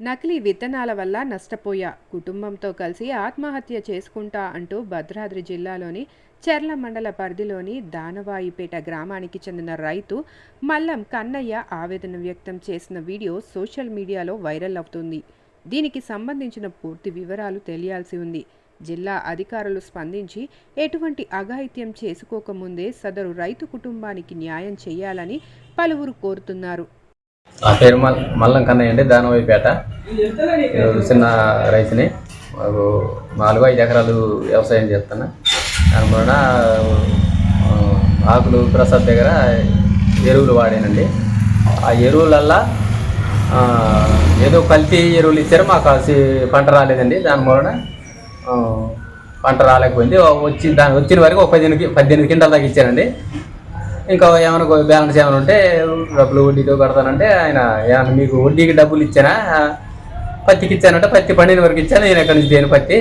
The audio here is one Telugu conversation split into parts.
నకిలీ విత్తనాల వల్ల నష్టపోయా. కుటుంబంతో కలిసి ఆత్మహత్య చేసుకుంటా అంటూ భద్రాద్రి జిల్లాలోని చెర్ల మండల పరిధిలోని దానవాయిపేట గ్రామానికి చెందిన రైతు మల్లం కన్నయ్య ఆవేదన వ్యక్తం చేసిన వీడియో సోషల్ మీడియాలో వైరల్ అవుతుంది. దీనికి సంబంధించిన పూర్తి వివరాలు తెలియాల్సి ఉంది. జిల్లా అధికారులు స్పందించి ఎటువంటి అఘాయిత్యం చేసుకోకముందే సదరు రైతు కుటుంబానికి న్యాయం చేయాలని పలువురు కోరుతున్నారు. నా పేరు మల్ మల్లం కన్నయ్య అండి దానవాయిపేట చిన్న రైతుని. మాకు నాలుగు ఐదు ఎకరాలు వ్యవసాయం చేస్తున్నా. దాని వలన ఆకులు ప్రసాద్ దగ్గర ఎరువులు వాడానండి. ఆ ఎరువులల్లా ఏదో కల్తీ ఎరువులు ఇచ్చారు మాకు పంట రాలేదండి. దాని వలన పంట రాలేకపోయింది. వచ్చి దాని వచ్చిన వరకు ఒక పద్దెనిమిది పద్దెనిమిది కింటాల దాకా ఇచ్చారండి ఇంకా ఏమైనా బ్యాలెన్స్ ఏమైనా ఉంటే డబ్బులు వడ్డీతో కడతానంటే ఆయన ఏమైనా మీకు వడ్డీకి డబ్బులు ఇచ్చానా? పత్తికి ఇచ్చానంటే పత్తి పండిన వరకు ఇచ్చాను. నేను ఎక్కడి నుంచి దేని పత్తి?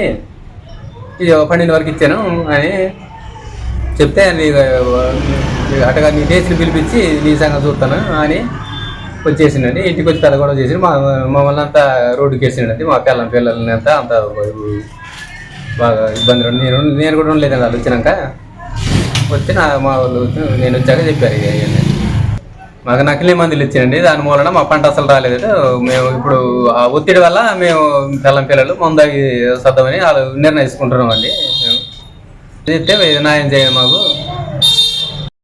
ఇది పండిన వరకు ఇచ్చాను అని చెప్తే నీకు అటగా నీ కేసులు పిలిపించి నీ సంగతి చూస్తాను అని వచ్చేసిండండి. ఇంటికి వచ్చి తల కూడా చేసి మా మమ్మల్ని అంతా రోడ్డుకి వేసిండండి. మా పిల్లల పిల్లల్ని అంతా అంత బాగా ఇబ్బంది నేను నేను కూడా ఉండలేదండి వాళ్ళు వచ్చినాక. వచ్చి నా మా వాళ్ళు నేను వచ్చాక చెప్పారు ఇవన్నీ. మాకు నకిలీ మందులు ఇచ్చారండి. దాని మూలన మా పంట అసలు రాలేదు మేము ఇప్పుడు ఆ ఒత్తిడి వల్ల మేము పిల్లం పిల్లలు మందాగి సర్దమని వాళ్ళు నిర్ణయించుకుంటున్నాం అండి మేము. చెప్తే న్యాయం చేయండి మాకు.